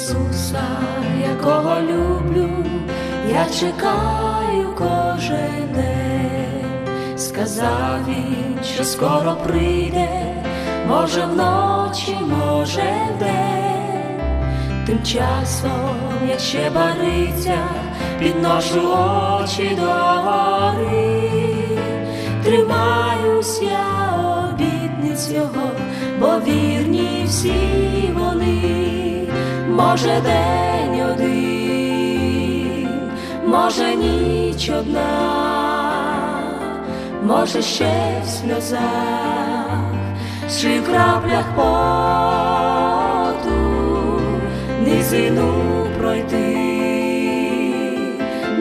Ісуса, якого люблю, я чекаю кожен день, сказав він, що скоро прийде, може вночі, може вдень, тим часом, як ще бариться, підношу очі до гори, тримаюсь я обітниць його, бо вірні всі вони, може день один, може ніч одна, може ще в сльозах, чи краплях поту низину пройти,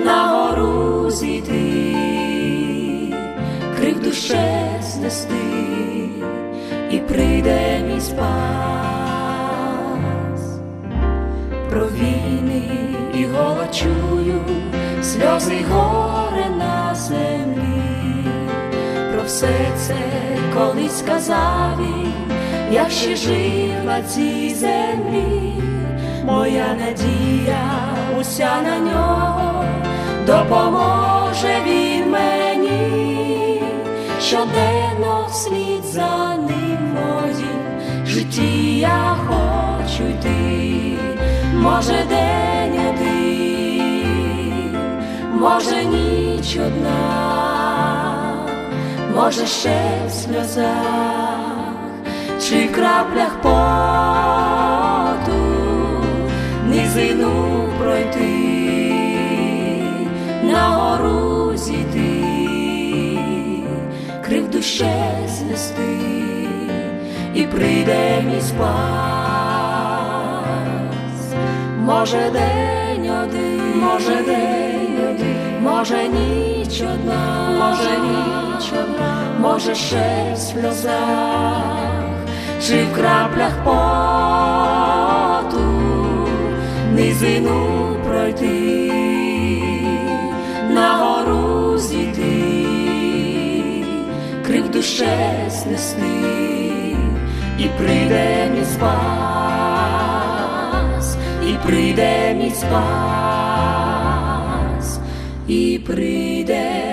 на гору зійти, крик душе знести, і прийде мій спас і голод чую, сльози горе на землі, про все це колись сказав він, як ще жив на цій землі, моя надія уся на нього, допоможе він мені, щоденно вслід за ним моїм житті я хочу йти, може може ніч одна, може ще в сльозах, чи краплях поту низину пройти, на гору зійти, крив душе знести, і прийде мій спас, може день один, може день може ніч одна, може ніч одна, може ще в сльозах, чи в краплях поту низину пройти, на гору зійти, крик душе знести, і прийде мій спас, і прийде мій спас, і прийде